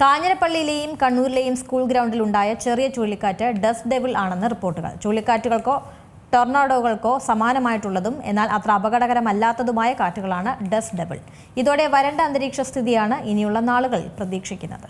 കാഞ്ഞിരപ്പള്ളിയിലെയും കണ്ണൂരിലെയും school ഗ്രൗണ്ടിലുണ്ടായ ചെറിയ ചുഴലിക്കാറ്റ് dust devil ആണെന്ന് റിപ്പോർട്ടുകൾ. ചുഴലിക്കാറ്റുകൾക്കോ ടൊർണാഡോകൾക്കോ സമാനമായിട്ടുള്ളതും എന്നാൽ അത്ര അപകടകരമല്ലാത്തതുമായ കാറ്റുകളാണ് ഡസ്റ്റ് ഡെവിൾ. ഇതോടെ വരണ്ട അന്തരീക്ഷ സ്ഥിതിയാണ് ഇനിയുള്ള നാളുകളിൽ പ്രതീക്ഷിക്കുന്നത്.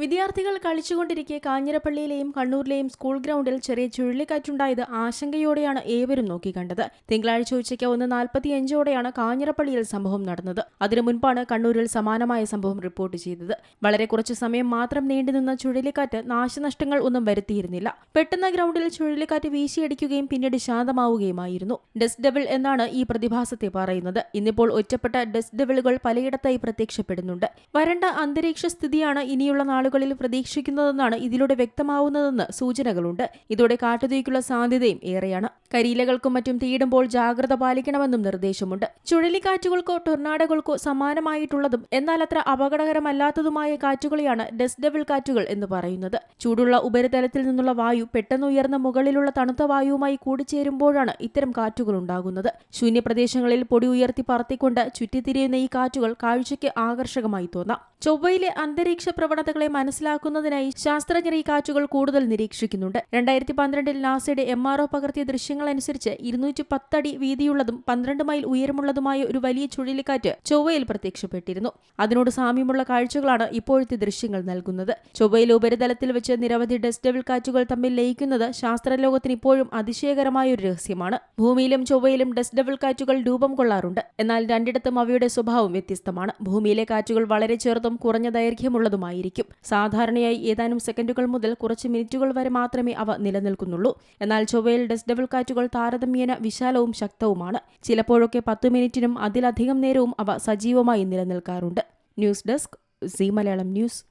വിദ്യാർത്ഥികൾ കളിച്ചുകൊണ്ടിരിക്കെ കാഞ്ഞിരപ്പള്ളിയിലെയും കണ്ണൂരിലെയും സ്കൂൾ ഗ്രൗണ്ടിൽ ചെറിയ ചുഴലിക്കാറ്റുണ്ടായത് ആശങ്കയോടെയാണ് ഏവരും നോക്കിക്കണ്ടത്. തിങ്കളാഴ്ച ഉച്ചയ്ക്ക് ഒന്ന് നാൽപ്പത്തിയഞ്ചോടെയാണ് കാഞ്ഞിരപ്പള്ളിയിൽ സംഭവം നടന്നത്. അതിനു മുൻപാണ് കണ്ണൂരിൽ സമാനമായ സംഭവം റിപ്പോർട്ട് ചെയ്തത്. വളരെ കുറച്ചു സമയം മാത്രം നീണ്ടുനിന്ന ചുഴലിക്കാറ്റ് നാശനഷ്ടങ്ങൾ ഒന്നും വരുത്തിയിരുന്നില്ല. പെട്ടെന്ന് ഗ്രൗണ്ടിൽ ചുഴലിക്കാറ്റ് വീശിയടിക്കുകയും പിന്നീട് ശാന്തമാവുകയുമായിരുന്നു. ഡസ്റ്റ് ഡെവിൾ എന്നാണ് ഈ പ്രതിഭാസത്തെ പറയുന്നത്. ഇന്നിപ്പോൾ ഒറ്റപ്പെട്ട ഡസ്റ്റ് ഡെവിളുകൾ പലയിടത്തായി പ്രത്യക്ഷപ്പെടുന്നുണ്ട്. വരണ്ട അന്തരീക്ഷ സ്ഥിതിയാണ് ഇനിയുള്ള നാളുകളിൽ പ്രതീക്ഷിക്കുന്നതെന്നാണ് ഇതിലൂടെ വ്യക്തമാവുന്നതെന്ന് സൂചനകളുണ്ട്. ഇതോടെ കാട്ടുതീക്കുള്ള സാധ്യതയും ഏറെയാണ്. കരിയിലകൾക്കും മറ്റും തീടുമ്പോൾ ജാഗ്രത പാലിക്കണമെന്നും നിർദ്ദേശമുണ്ട്. ചുഴലിക്കാറ്റുകൾക്കോ ടൊർണാഡോകൾക്കോ സമാനമായിട്ടുള്ളതും എന്നാൽ അത്ര അപകടകരമല്ലാത്തതുമായ കാറ്റുകളെയാണ് ഡസ്റ്റ് കാറ്റുകൾ എന്ന് പറയുന്നത്. ചൂടുള്ള ഉപരിതലത്തിൽ നിന്നുള്ള വായു പെട്ടെന്ന് ഉയർന്ന മുകളിലുള്ള തണുത്ത വായുവുമായി കൂടിച്ചേരുമ്പോഴാണ് ഇത്തരം കാറ്റുകൾ ഉണ്ടാകുന്നത്. ശൂന്യപ്രദേശങ്ങളിൽ പൊടി ഉയർത്തി പറത്തിക്കൊണ്ട് ചുറ്റിത്തിരിയുന്ന ഈ കാറ്റുകൾ കാഴ്ചയ്ക്ക് ആകർഷകമായി തോന്നാം. ചൊവ്വയിലെ അന്തരീക്ഷ പ്രവണതകളെ മനസ്സിലാക്കുന്നതിനായി ശാസ്ത്രജ്ഞർ ഈ കാറ്റുകൾ കൂടുതൽ നിരീക്ഷിക്കുന്നുണ്ട്. രണ്ടായിരത്തി പന്ത്രണ്ടിൽ നാസയുടെ എം ആർ ഒ പകർത്തിയ ദൃശ്യങ്ങളനുസരിച്ച് ഇരുന്നൂറ്റി പത്തടി വീതിയുള്ളതും പന്ത്രണ്ട് മൈൽ ഉയരമുള്ളതുമായ ഒരു വലിയ ചുഴലിക്കാറ്റ് ചൊവ്വയിൽ പ്രത്യക്ഷപ്പെട്ടിരുന്നു. അതിനോട് സാമ്യമുള്ള കാഴ്ചകളാണ് ഇപ്പോഴത്തെ ദൃശ്യങ്ങൾ നൽകുന്നത്. ചൊവ്വയിലെ ഉപരിതലത്തിൽ വെച്ച് നിരവധി ഡസ്റ്റ് കാറ്റുകൾ തമ്മിൽ ലയിക്കുന്നത് ശാസ്ത്രലോകത്തിന് ഇപ്പോഴും അതിശയകരമായ ഒരു രഹസ്യമാണ്. ഭൂമിയിലും ചൊവ്വയിലും ഡസ്റ്റ് കാറ്റുകൾ രൂപം കൊള്ളാറുണ്ട്. എന്നാൽ രണ്ടിടത്തും അവയുടെ സ്വഭാവം വ്യത്യസ്തമാണ്. ഭൂമിയിലെ കാറ്റുകൾ വളരെ ചെറുതും കുറഞ്ഞ ദൈർഘ്യമുള്ളതുമായിരിക്കും. സാധാരണയായി ഏതാനും സെക്കൻഡുകൾ മുതൽ കുറച്ച് മിനിറ്റുകൾ വരെ മാത്രമേ അവ നിലനിൽക്കുന്നുള്ളൂ. എന്നാൽ ചൊവ്വയിൽ ഡസ്റ്റ് ഡെവിൾ കാറ്റുകൾ താരതമ്യേന വിശാലവും ശക്തവുമാണ്. ചിലപ്പോഴൊക്കെ പത്ത് മിനിറ്റിനും അതിലധികം നേരവും അവ സജീവമായി നിലനിൽക്കാറുണ്ട്. News desk C Malayalam news.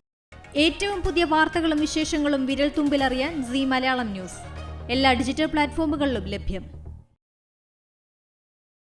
ഏറ്റവും പുതിയ വാർത്തകളും വിശേഷങ്ങളും വിരൽ തുമ്പിലറിയാൻ സി മലയാളം ന്യൂസ്. എല്ലാ ഡിജിറ്റൽ പ്ലാറ്റ്ഫോമുകളിലും ലഭ്യം.